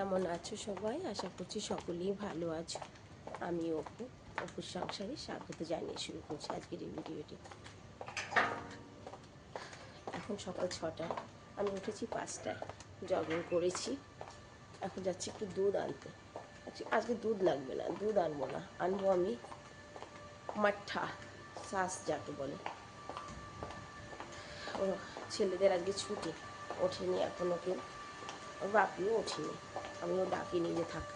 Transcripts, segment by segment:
কেমন আছো সবাই? আশা করছি সকলেই ভালো আছো। আমি অপু অপুর সংসারে স্বাগত জানিয়ে শুরু করছি আজকের এই ভিডিওটি। এখন সকাল ছটায় আমি উঠেছি পাঁচটায় জগিং করেছি। এখন যাচ্ছি একটু দুধ আনতে। আজকে- আজকে দুধ লাগবে না, দুধ আনব না, আনব আমি মাঠা শ্বাস যাকে বলে। ও, ছেলেদের আজকে ছুটি, ওঠেনি এখনও কেউ বাপিও ওঠেনি। আমিও ডাকিনি যে থাক,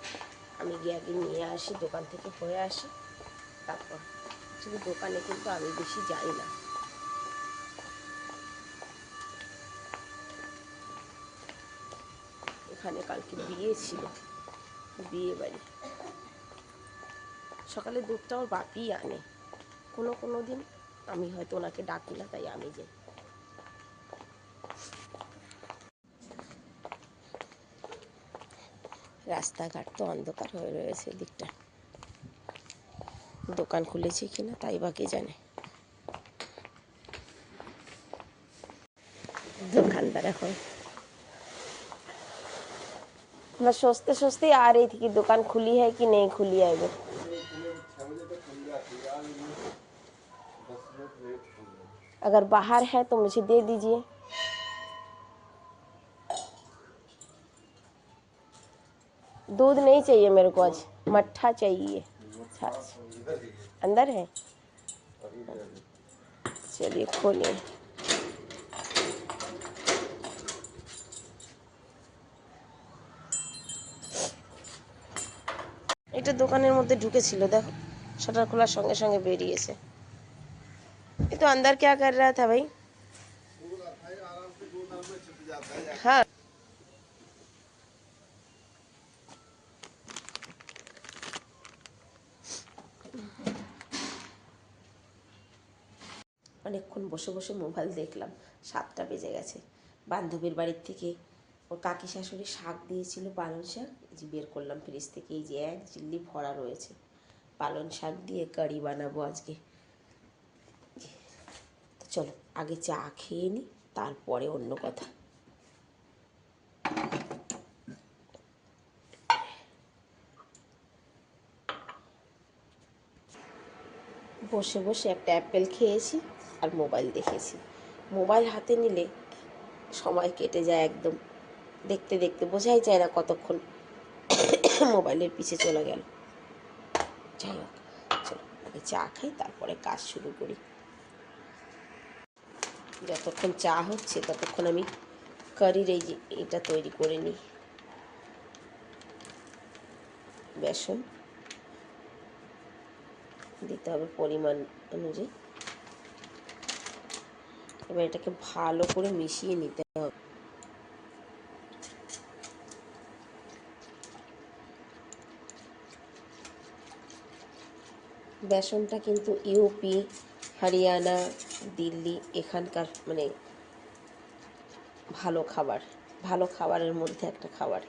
আমি গিয়ে আগে নিয়ে আসি, দোকান থেকে হয়ে আসি, তারপর। শুধু দোকানে কিন্তু আমি বেশি যাই না। এখানে কালকে বিয়ে ছিল, বিয়ে বাড়ি। সকালে দুধটা ওর বাপিই আনে। কোনো কোনো দিন আমি হয়তো ওনাকে ডাকি না, তাই আমি যাই। রাস্তাঘাট তো অন্ধকার হয়ে রয়েছে দিকটা দোকান খুলেছে কিনা তাই বা কে জানে दुकानदार এখন मैं सोचते सोचते आ रही थी कि दुकान खुली है कि नहीं खुली है अभी अगर बाहर है तो मुझे दे दीजिए दूध नहीं चाहिए मेरे को आज मट्ठा चाहिए छाछ अंदर है चलिए खोलिए এটা দোকানের মধ্যে ঢুকেছিল দেখো শাটার খোলার সঙ্গে সঙ্গে বেরিয়েছে ये तो अंदर क्या कर रहा था भाई हाँ বসে বসে মোবাইল দেখলাম, সাতটা বেজে গেছে। বান্ধবীর বাড়ির থেকে ওর কাকি শাশুড়ি শাক দিয়েছিল পালং শাক যে বের করলাম ফ্রিজ থেকে, এই যে এক চিল্লি ভরা রয়েছে। পালং শাক দিয়ে কারি বানাবো আজকে। চলো, আগে চা খেয়ে নিই তারপরে অন্য কথা। বসে বসে একটা অ্যাপেল খেয়েছি। আর মোবাইল দেখেছি। মোবাইল হাতে নিলে সময় কেটে যায় একদম। দেখতে দেখতে বোঝাই যায় না কতক্ষণ মোবাইলের পিছে চলে গেল। যাই হোক, চলো আগে চা খাই, তারপরে কাজ শুরু করি। যতক্ষণ চা হচ্ছে ততক্ষণ আমি কারির এই যে এটা তৈরি করে নিই। বেসন দিতে হবে পরিমাণ অনুযায়ী। এবার এটাকে ভালো করে মিশিয়ে নিতে হবে। বেসনটা কিন্তু ইউপি, হরিয়ানা, দিল্লি এখানকার মানে ভালো খাবার, ভালো খাবারের মধ্যে একটা খাবার।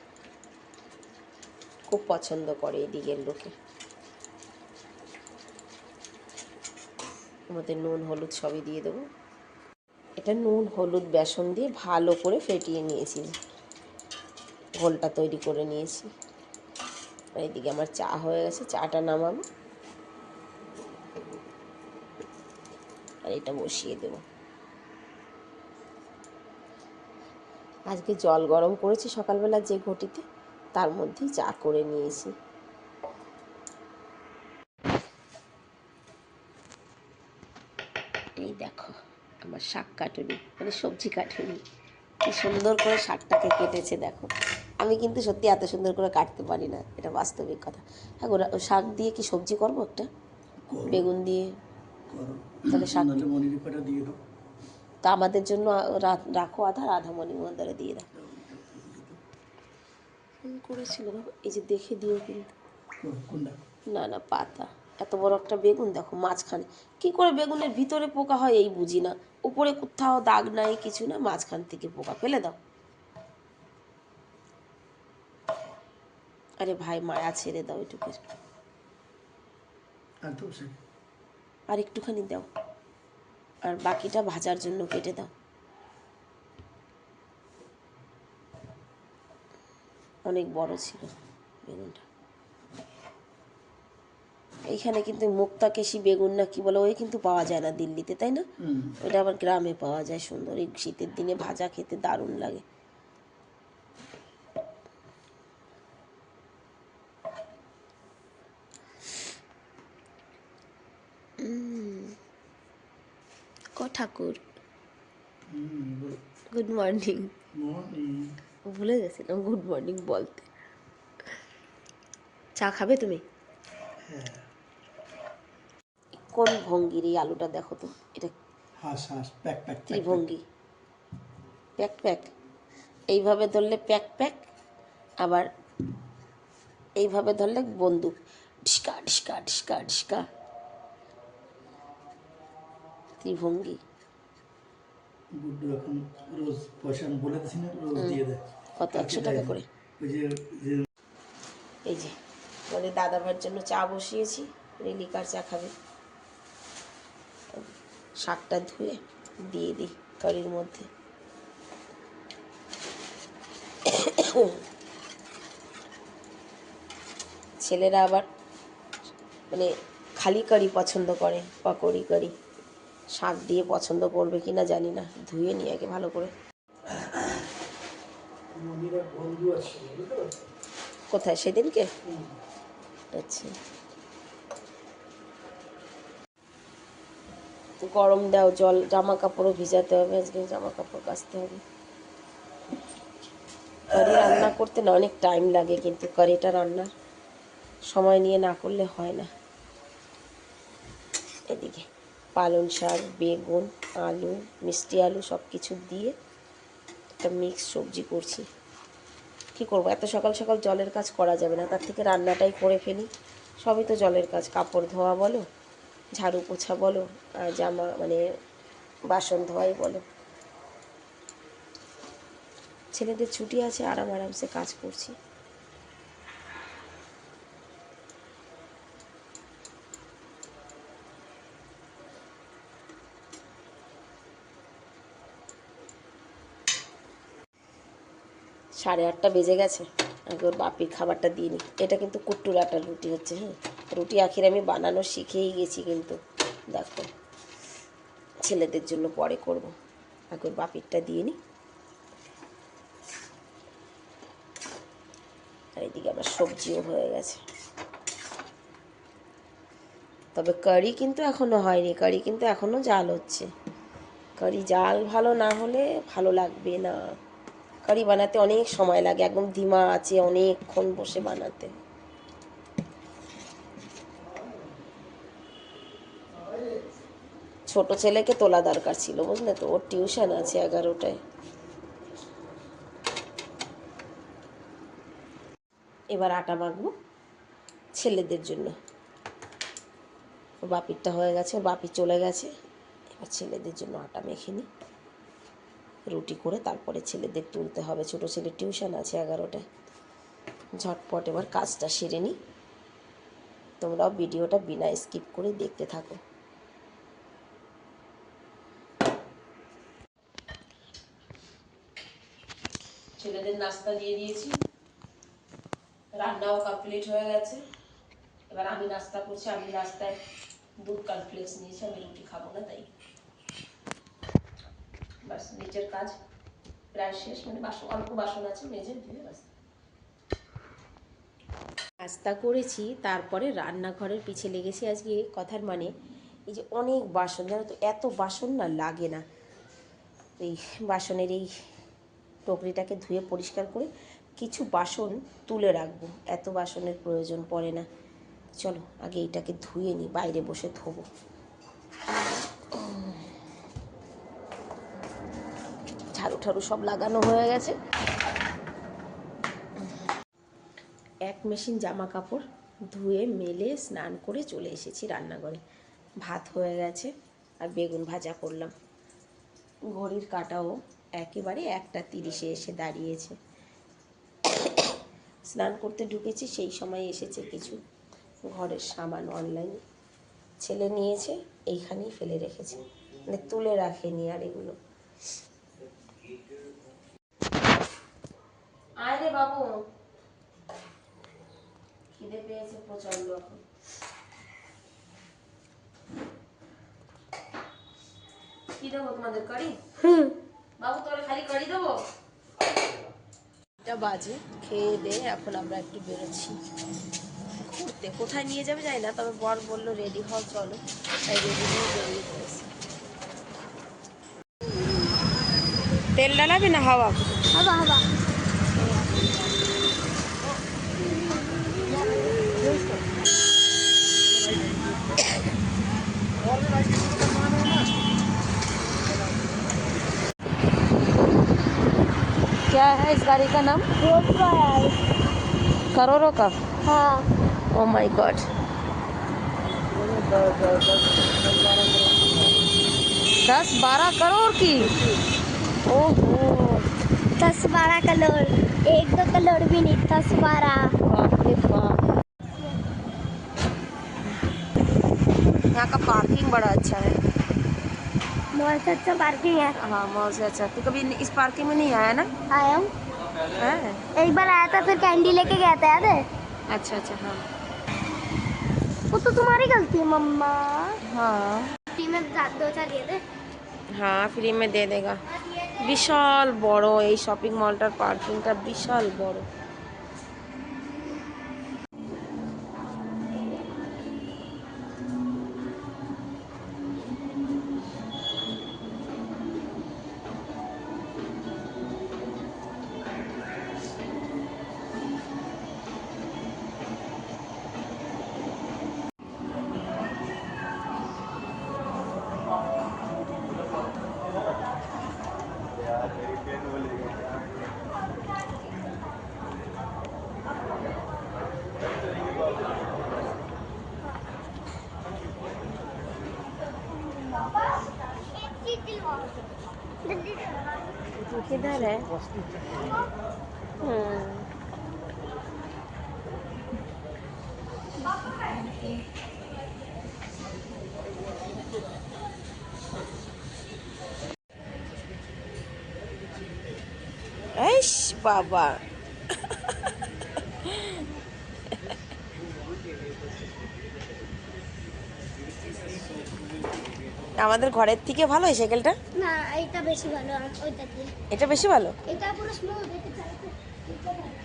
খুব পছন্দ করে এই দিকের লোকে। আমাদের নুন, হলুদ সবই দিয়ে দেবো। এটা নুন, হলুদ, বেসন দিয়ে ভালো করে ফেটিয়ে নিয়েছি। ঘোলটা তৈরি করে নিয়েছি। এদিকে আমার চা হয়ে গেছে, চাটা নামাবো। আর এটা বসিয়ে দেবো। আজকে জল গরম করেছি সকালবেলা যে ঘটিতে, তার মধ্যেই চা করে নিয়েছি এই দেখো আমার শাক কাটুনি মানে সবজি কাটুনি। কি সুন্দর করে শাকটাকে কেটেছে দেখো। আমি কিন্তু সত্যি এত সুন্দর করে কাটতে পারি না এটা বাস্তবিক কথা। হ্যাঁ গো শাক দিয়ে কি সবজি করব একটা? বেগুন দিয়ে? তাহলে শাক তা আমাদের জন্য রাখো আধা রাধা মণি মন্দারে দিয়ে দাও। ফোন করেছিল এই যে দেখে দিও কিন্তু। না না পাতা। এত বড় একটা বেগুন দেখো মাঝখানে। কি করে বেগুনের ভিতরে পোকা হয় এই বুঝি না। উপরে কোথাও দাগ নাই কিছু না মাঝখান থেকে পোকা ফেলে দাও। আরে ভাই মায়া ছেড়ে দাও এটুকু। আর আর একটুখানি দাও। আর বাকিটা ভাজার জন্য কেটে দাও। অনেক বড় ছিল বেগুনটা। এইখানে কিন্তু মুক্তাকেশি বেগুন না কি বলে ওই কিন্তু পাওয়া যায় না দিল্লিতে তাই না? ওইটা আবার গ্রামে পাওয়া যায় সুন্দর এই শীতের দিনে ভাজা খেতে দারুণ লাগে। ক ঠাকুর? Hmm good morning. মর্নিং। ভুলে গেছিলাম গুড মর্নিং বলতে। চা খাবে তুমি? হ্যাঁ। কোন ভঙ্গির এই আলুটা দেখো তো? এটা হাঁস হাঁস প্যাক প্যাক এইভাবে ধরলে প্যাক প্যাক। আবার এইভাবে ধরলে বন্দুক। ডিসকা ডিসকা ডিসকা ডিসকা ত্রিভঙ্গি রোজ পয়সা বলে না রোজ দিয়ে দেয়। কত? একশো টাকা করে। ওই যে যে এই যে আমাদের দাদা ভাইয়ের জন্য চা বসিয়েছি। রেলিকার চা খাবে। শাকটা ধুয়ে দিয়ে দিই কারির মধ্যে। ছেলেরা আবার মানে খালি কারি পছন্দ করে পকৌড়ি কারি শাক দিয়ে পছন্দ করবে কি না জানি না ধুয়ে নিয়ে আগে ভালো করে। কোথায়? সেদিনকে? আচ্ছা। গরম দাও, জল জামা কাপড়ও ভিজাতে হবে, আজকে জামা কাপড় কাচতে হবে। কারি রান্না করতে না অনেক টাইম লাগে কিন্তু কারিটা রান্নার সময় নিয়ে না করলে হয় না। এদিকে পালং শাক, বেগুন, আলু, মিষ্টি আলু সব কিছু দিয়ে একটা মিক্স সবজি করছি। কি করব? এত সকাল সকাল জলের কাজ করা যাবে না, তার থেকে রান্নাটাই করে ফেলি। সবই তো জলের কাজ, কাপড় ধোয়া বলো ঝাড়ু পোছা বলো জামা মানে বাসন ধোয়াই বলো। ছেলেদের ছুটি আছে, আরাম আরামসে কাজ করছি। সাড়ে আটটা বেজে গেছে, আগে ওর বাপির খাবারটা দিয়ে নিই এটা কিন্তু কুট্টুর আটার রুটি হচ্ছে হ্যাঁ? রুটি, আখির আমি বানানো শিখেই গেছি কিন্তু। দেখো, ছেলেদের জন্য পরে করব। ওর বাপিরটা দিয়ে নিই আর এদিকে আমার সবজিও হয়ে গেছে। তবে কারি কিন্তু এখনও হয়নি। কারি কিন্তু এখনও জাল হচ্ছে। কারি জাল ভালো না হলে ভালো লাগবে না। কারি বানাতে অনেক সময় লাগে। একদম ধিমা আছে অনেকক্ষণ বসে বানাতে। ছোট ছেলেকে তোলা দরকার ছিল, বুঝলে তো? ওর টিউশন আছে এগারোটায়। এবার আটা মাখবো ছেলেদের জন্য। বাপিরটা হয়ে গেছে, ওর বাপি চলে গেছে। এবার ছেলেদের জন্য আটা মেখে নিই। রুটি করে তারপরে ছেলেদের তুলতে হবে। ছোটো ছেলের টিউশন আছে এগারোটায়। ঝটপট এবার কাজটা সেরে নিই। তোমরাও ভিডিওটা বিনা স্কিপ করে দেখতে থাকো। ছেলেদের নাস্তা দিয়ে দিয়েছি। রান্নাও কমপ্লিট হয়ে গেছে। এবার আমি নাস্তা করছি, আমি নাস্তায় দুধ কনফ্লেক্স নিয়েছি, আমি রুটি খাব না তাই। বাস নিচের কাজ প্রায় শেষ মানে বাসন, অল্প বাসন আছে, মেজে ধুয়ে বাস নাস্তা করেছি, তারপরে রান্নাঘরের পিছে লেগেছি আজকে, কথার মানে এই যে অনেক বাসন, জানো তো, এত বাসন না লাগে না। এই বাসনের এই টকরিটাকে ধুয়ে পরিষ্কার করে কিছু বাসন তুলে রাখব। এত বাসনের প্রয়োজন পড়ে না। চলো, আগে এটাকে ধুয়ে নিই বাইরে বসে ধোবো। ঝাড়ু ঠাড়ু সব লাগানো হয়ে গেছে। এক মেশিন জামা কাপড় ধুয়ে মেলে স্নান করে চলে এসেছি রান্নাঘরে। ভাত হয়ে গেছে আর বেগুন ভাজা করলাম। ঘড়ির কাটাও একেবারে একটা তিরিশে এসে দাঁড়িয়েছে। স্নান করতে ঢুকেছি সেই সময় এসেছে কিছু ঘরের সামান অনলাইনে ছেলে নিয়েছে এইখানেই ফেলে রেখেছে। মানে তুলে রাখেনি আর এগুলো। আয় রে বাবু। খিদে পেয়েছে প্রচণ্ড এখন। কি দেবো তোমাদের কারি? বাবু তোর খালি কারি দেবো? এটা বাজে খেয়ে দিয়ে এখন আমরা একটু বেরোচ্ছি। ঘুরতে কোথায় নিয়ে যাবে যাই না তবে বর বলল রেডি হও চলো। তাই রেডি হয়ে বেরিয়ে পড়েছি। তেল ডালাবি না হাওয়া? হাওয়া হবা क्या है इस गाड़ी का नाम? रोड करोड़ों का? हाँ। ओ माय गॉड दस बारह करोड़ की। ओहो। दस बारह कलर एक दो कलर भी नहीं दस बारह। यहाँ का पार्किंग बड़ा अच्छा है। बहुत अच्छा पार्किंग है हाँ मॉल से अच्छा तू कभी इस पार्किंग में नहीं आया ना आया हूँ है एक बार आया था फिर कैंडी लेके गया था याद है अच्छा अच्छा हाँ वो तो तुम्हारी गलती है मम्मा हाँ फ्री में दा- दो चार दिए थे হ্যাঁ ফ্রি মে দিয়ে দেগা বিশাল বড় এই শপিং মলটার পার্কিংটা বিশাল বড় 哎，爸爸。আমাদের ঘরের থেকে ভালো এই সাইকেলটা না এটা বেশি ভালো আম- ওইটা দিয়ে এটা বেশি ভালো এটা পুরো স্মুথ এটা চালাতে এটা ভালো।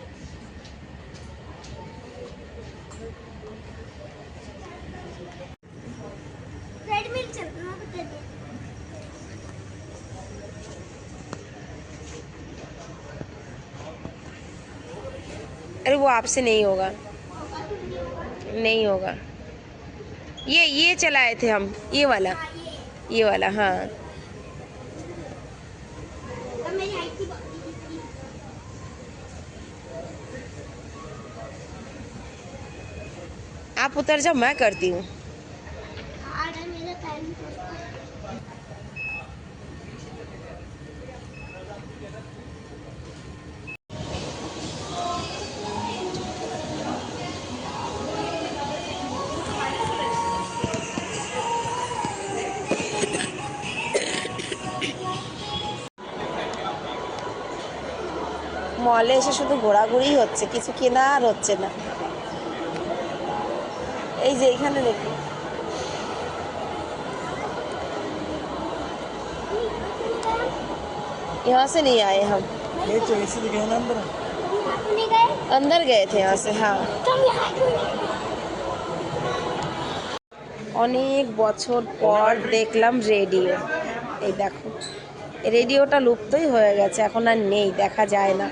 ट्रेडमिल चलना तो ट्रेडमिल अरे वो आपसे नहीं होगा नहीं होगा ये ये चलाए थे हम ये वाला हाँ, ये वाला हाँ। आप उतर जाओ मैं करती हूँ। মলে এসে শুধু ঘোরাঘুরি হচ্ছে কিছু কেনা আর হচ্ছে না এই যে এখানে দেখি यहाँ से नहीं आए हम ये तो इसी जगह है ना अंदर नहीं गए अंदर गए थे यहाँ से हाँ तुम यहाँ क्यों नहीं অনেক বছর পর দেখলাম রেডিও এই দেখো রেডিওটা লুপ্তই হয়ে গেছে এখন আর নেই দেখা যায় না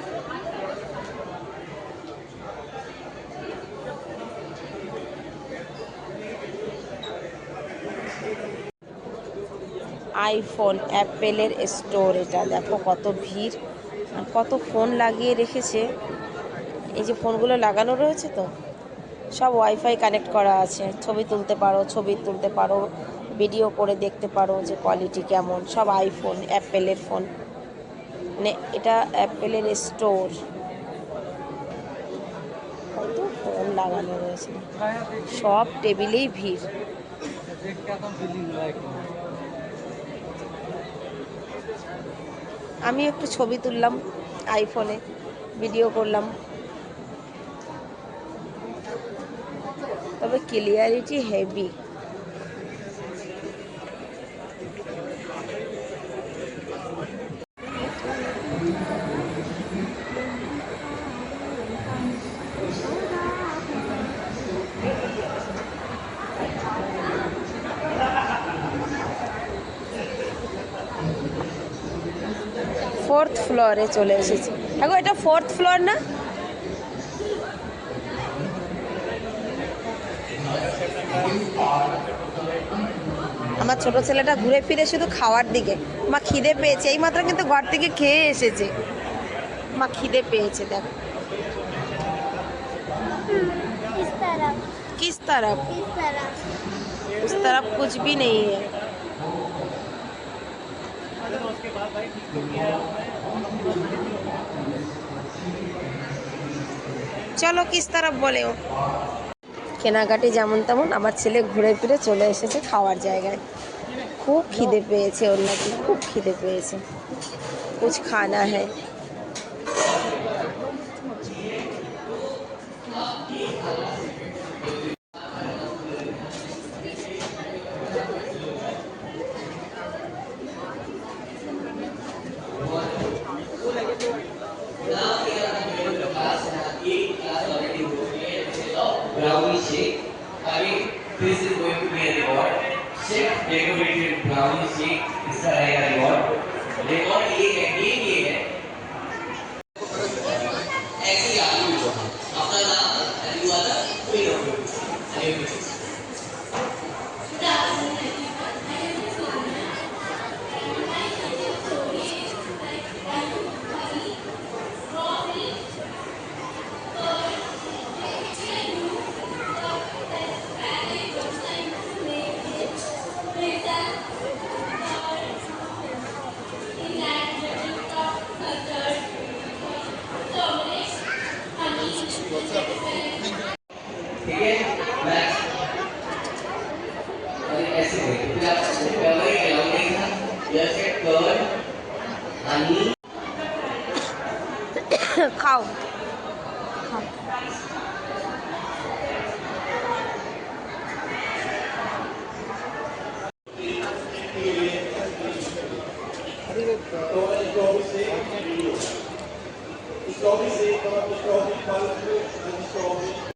আইফোন অ্যাপেলের স্টোর এটা। দেখো কত ভিড়, আর কত ফোন লাগিয়ে রেখেছে। এই যে ফোনগুলো লাগানো রয়েছে তো, সব ওয়াইফাই কানেক্ট করা আছে। ছবি তুলতে পারো, ছবি তুলতে পারো ভিডিও করে দেখতে পারো যে কোয়ালিটি কেমন। সব আইফোন অ্যাপেলের ফোন মানে এটা অ্যাপেলের স্টোর কত ফোন লাগানো রয়েছে। সব টেবিলেই ভিড়। আমি একটু ছবি তুললাম আইফোনে ভিডিও করলাম। তবে ক্লিয়ারিটি হেভি ফোর্থ ফ্লোরে চলে এসেছি এখন এটা ফোর্থ ফ্লোর না আমার ছোট ছেলেটা ঘুরে ফিরে শুধু খাওয়ার দিকে মা খিদে পেয়েছে এই মাত্র কিন্তু ঘর থেকে খেয়ে এসেছে মা খিদে পেয়েছে দেখ इस तरफ किस तरफ इस तरफ उस तरफ कुछ भी नहीं है চলো কিস তারা বলেও কেনাকাটি যেমন তেমন আমার ছেলে ঘুরে ফিরে চলে এসেছে খাওয়ার জায়গায়। খুব খিদে পেয়েছে ওর নাকি, খুব খিদে পেয়েছে। কুছ খানা হ্যাঁ